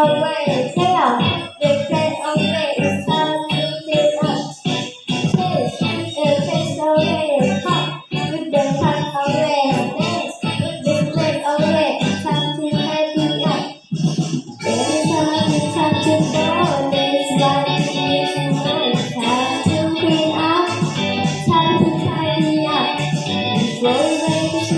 away, tail, they away, sun stay up. Kiss, it kiss away, hop, with the cut away, dance, with play away, something happy up. Every time we come to go, this life is mine. Time to clean up, time to tidy up, slowly.